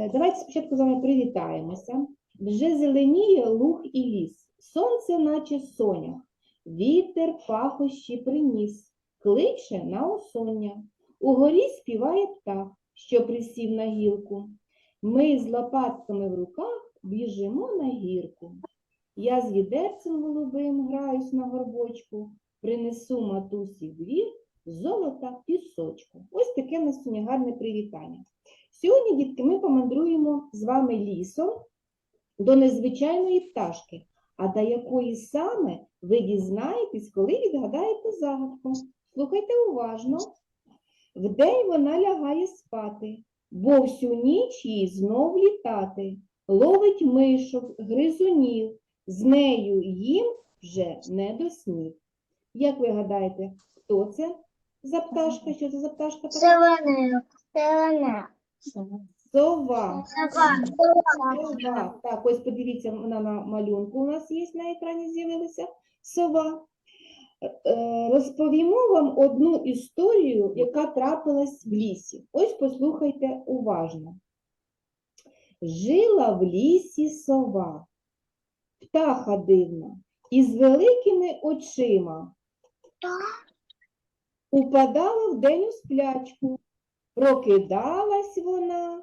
Е, Давайте спочатку з вами привітаємося. Вже зеленіє луг і ліс, сонце, наче сонях, вітер пахощі приніс, кличе на осоння. Угорі співає птах, що присів на гілку. Ми з лопатками в руках біжимо на гірку. Я з відерцем голубим граюсь на горбочку, принесу матусі двір золота пісочку. Ось таке в нас сьогодні гарне привітання. Сьогодні, дітки, ми помандруємо з вами лісом до незвичайної пташки, а до якої саме ви дізнаєтесь, коли відгадаєте загадку. Слухайте уважно. Вдень вона лягає спати, бо всю ніч їй знов літати. Ловить мишок, гризунів, з нею їм вже не до снів. Як ви гадаєте, хто це за пташка? Що це за пташка? Зелена. Сова. Сова. Так, ось подивіться, вона на малюнку у нас є на екрані з'явилася. Сова. Е, Розповімо вам одну історію, яка трапилась в лісі. Ось послухайте уважно. Жила в лісі сова, птаха дивна, із великими очима. Упадала вдень у сплячку, прокидалась вона,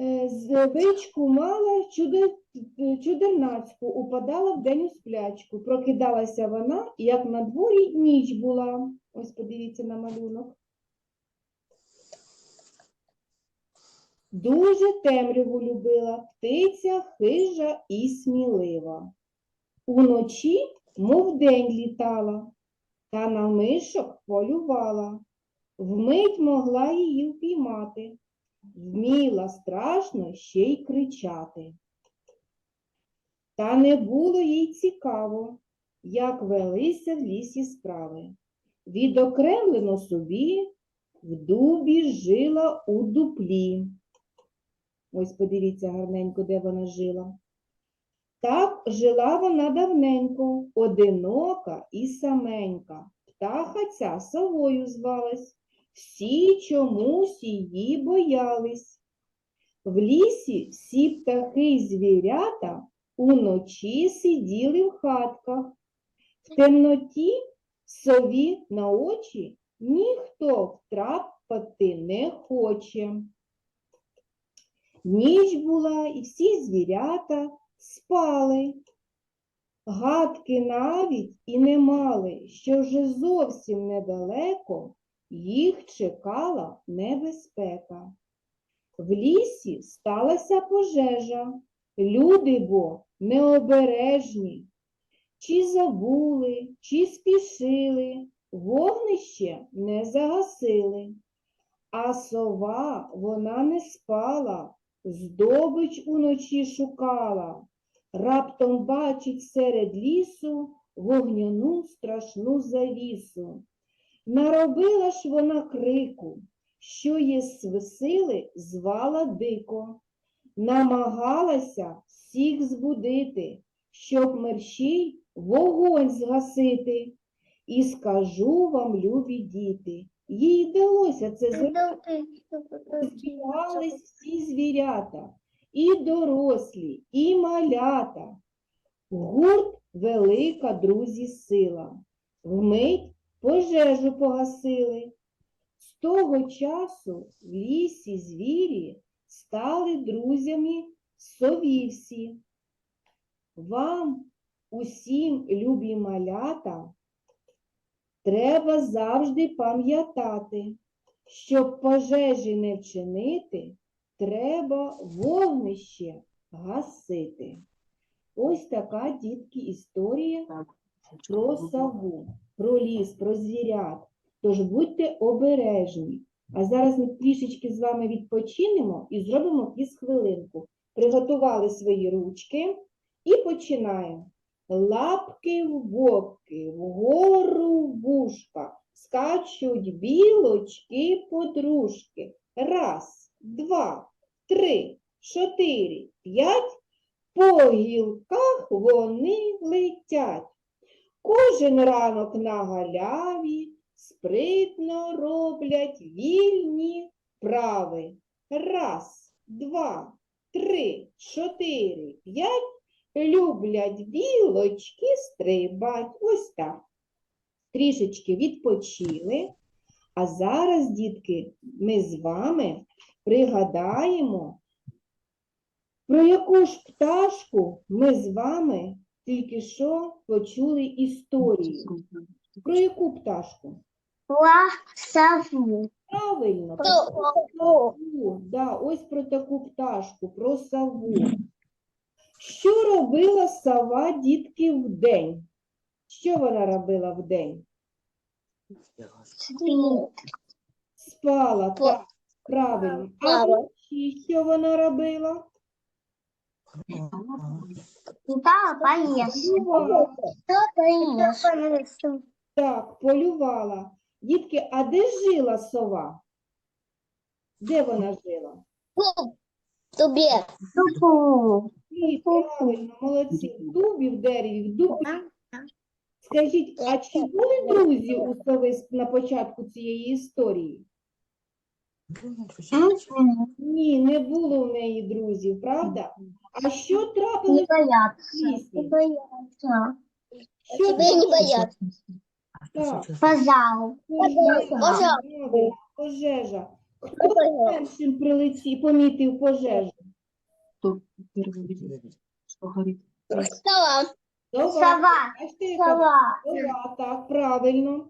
е, звичку мала чудернацьку, упадала вдень у сплячку, прокидалася вона, як на дворі ніч була. Ось подивіться на малюнок. Дуже темряву любила, птиця хижа і смілива. Уночі, мов день літала, та на мишок полювала. Вмить могла її впіймати, вміла страшно ще й кричати. Та не було їй цікаво, як велися в лісі справи. Відокремлено собі в дубі жила у дуплі. Ось подивіться гарненько, де вона жила. Так жила вона давненько, одинока і саменька. Птаха ця совою звалась. Всі чомусь її боялись. В лісі всі птахи й звірята уночі сиділи в хатках. В темноті сові на очі ніхто втрапити не хоче. Ніч була, і всі звірята спали. Гадки навіть і не мали, що вже зовсім недалеко їх чекала небезпека. В лісі сталася пожежа, люди бо необережні, чи забули, чи спішили, вогнище не загасили. А сова вона не спала, здобич уночі шукала. Раптом бачить серед лісу вогняну страшну завісу. Наробила ж вона крику, що є сили, звала дико. Намагалася всіх збудити, щоб мерщій вогонь згасити. І скажу вам, любі діти, їй вдалося це зробити. Збігались всі звірята, і дорослі, і малята. Гурт велика, друзі, сила. Вмить пожежу погасили. З того часу в лісі звірі стали друзями сові всі. Вам, усім, любі малята, треба завжди пам'ятати, щоб пожежі не вчинити, треба вогнище гасити. Ось така, дітки, історія про сову, про ліс, про звірят. Тож будьте обережні. А зараз ми трішечки з вами відпочинемо і зробимо хвилинку. Приготували свої ручки і починаємо. Лапки в боки, вгору вушка, скачуть білочки подружки. Раз, два, три, чотири, п'ять. По гілках вони летять. Кожен ранок на галяві спритно роблять вільні вправи. Раз, два, три, чотири, п'ять. Люблять білочки стрибать. Ось так. Трішечки відпочили. А зараз, дітки, ми з вами пригадаємо, про яку ж пташку ми з вами тільки що почули історію. Про яку пташку? Ла сову. Правильно, про Сову. Да, ось про таку пташку, про сову. Що робила сова, дітки, вдень? Що вона робила вдень? Спала, так, правильно. А вночі що вона робила? Полювала. Да, поешь. Так, полювала. Дітки, а де жила сова? Де вона жила? Тупу. Ні, правильно, молодці. В дубі, в дереві, в дубі. Скажіть, а чи були друзі у сови на початку цієї історії? Ні, не було в неї друзів, правда? А що трапилося. Не боятся. Що Тебе не трапилося? боятся. Так, Пожал. пожежа. Хто першим прилетів, помітив пожежу? Кто первый видел, что горит? Сова. Сова. Сова. Сова. Сова, так, правильно.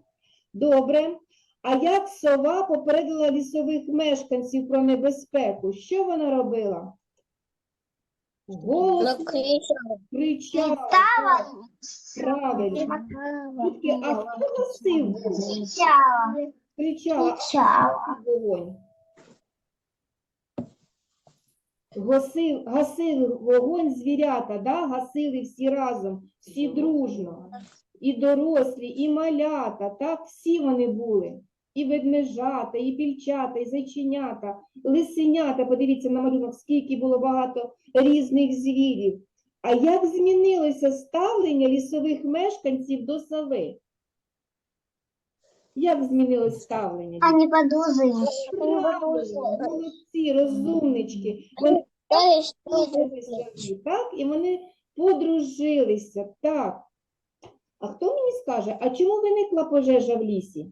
Добре. А як сова попередила лісових мешканців про небезпеку? Що вона робила? Голос кричала. так, Правильно. Тільки, а хто гасив? Кричала. Кричала Кричала. вогонь. Гасив, гасили вогонь звірята, да? гасили всі разом, всі дружно. І дорослі, і малята, так, всі вони були. І ведмежата, і пільчата, і зайченята, лисенята. Подивіться на малюнок, скільки було багато різних звірів. А як змінилося ставлення лісових мешканців до сови? Як змінилось ставлення? Они подружились. Молодці, розумнички. Вони подружилися, так? І вони подружилися, так. А хто мені скаже, а чому виникла пожежа в лісі?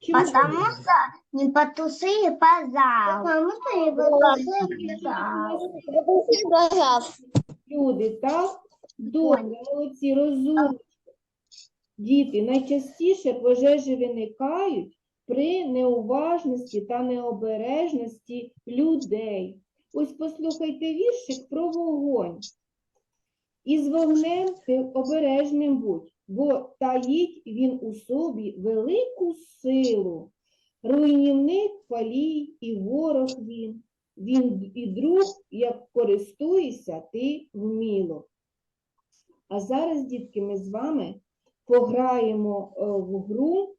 Чому? Потому что не потушили пожар. Потому что не потушили пожар. Люди, так? Добре, молодці, розумні. Діти, найчастіше пожежі виникають при неуважності та необережності людей. Ось послухайте віршик про вогонь. Із вогнем ти обережним будь, бо таїть він у собі велику силу. Руйнівник палій і ворог він. Він і друг, як користуєшся ти вміло. А зараз, дітки, ми з вами пограємо е, в гру.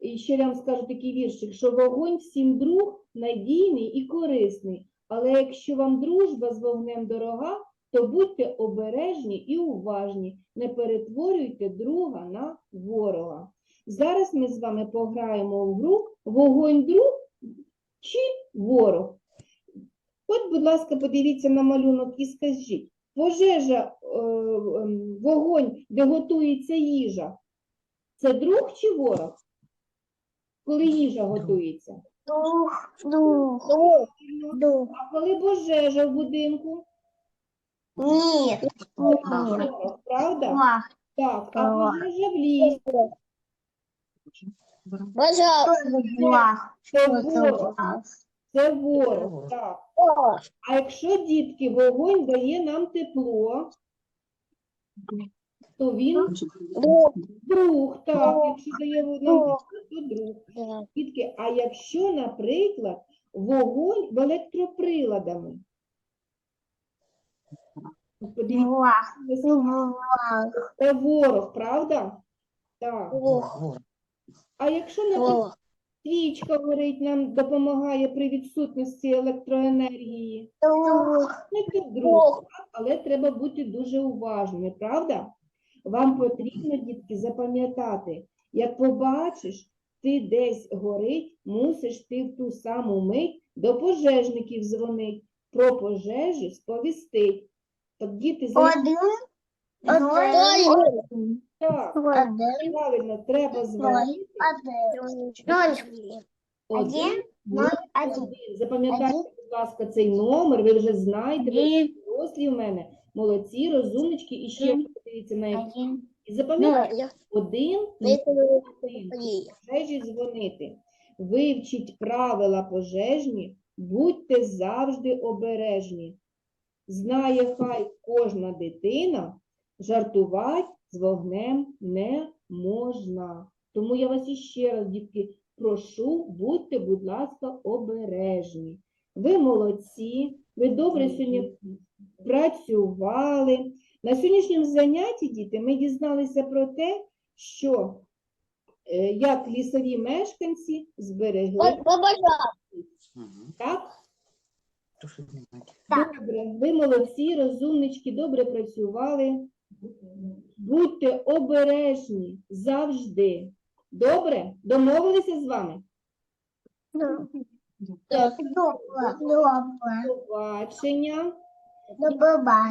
І ще я вам скажу такий віршик, що вогонь всім друг надійний і корисний. Але якщо вам дружба з вогнем дорога, то будьте обережні і уважні, не перетворюйте друга на ворога. Зараз ми з вами пограємо в гру вогонь друг чи ворог. От, будь ласка, подивіться на малюнок і скажіть, пожежа, е, ем, вогонь, де готується їжа, це друг чи ворог? Коли їжа готується? Дух, дух, дух. А коли пожежа в будинку? Нет, нет. Ворог, правда? Так, а Ворог. в лісі? тоже. Це ворог. Це ворог, так. А якщо, дітки, вогонь дає нам тепло, то він друг, так, якщо дає нам тепло, то друг. Дітки, а якщо, наприклад, вогонь в електроприладами? Подивіться, це ворог, правда? Так. А якщо, наприклад, свічка горить, нам допомагає при відсутності електроенергії, це друг, але треба бути дуже уважними, правда? Вам потрібно, дітки, запам'ятати, як побачиш ти десь горить, мусиш ти в ту саму мить до пожежників дзвонить, про пожежу сповістить. Так, діти, за... Один. Один. так, Один. правильно, треба дзвонити. Один. Один. Ноль. Один. Один. Запам'ятайте, будь ласка, цей номер, ви вже знаєте, ви дорослі в мене, молодці, розумнички, і ще Один. подивіться на екран. Один. І запам'ятайте, один, один, пожежі дзвонити. Вивчіть правила пожежні, будьте завжди обережні. Знає хай кожна дитина, жартувати з вогнем не можна. Тому я вас іще раз, дітки, прошу, будьте, будь ласка, обережні. Ви молодці, ви добре сьогодні працювали. На сьогоднішньому занятті, діти, ми дізналися про те, що е, як лісові мешканці зберегли. Добре, ви молодці, розумнички, добре працювали. Будьте обережні завжди. Добре? Домовилися з вами? Так, Добре. побачення. До побачення.